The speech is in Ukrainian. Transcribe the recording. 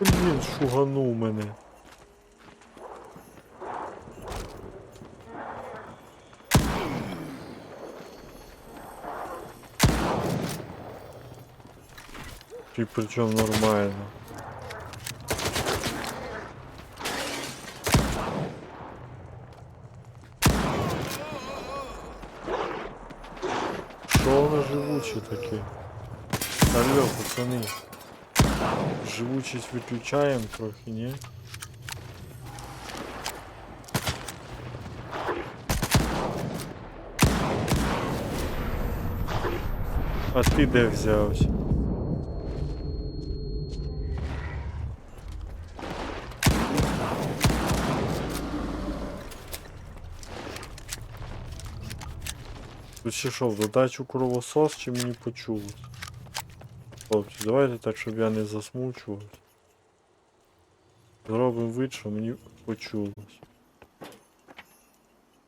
Блін, шуганув мене. І причому нормально. Що воно живуче таке? Алло, пацани. Живучість виключаємо трохи, ні? А ти де взявся? Тут ще що, в додачу кровосос чи мені почулось? Хлопці, давайте так, щоб я не засмучував. Зробимо вид, що мені почулось.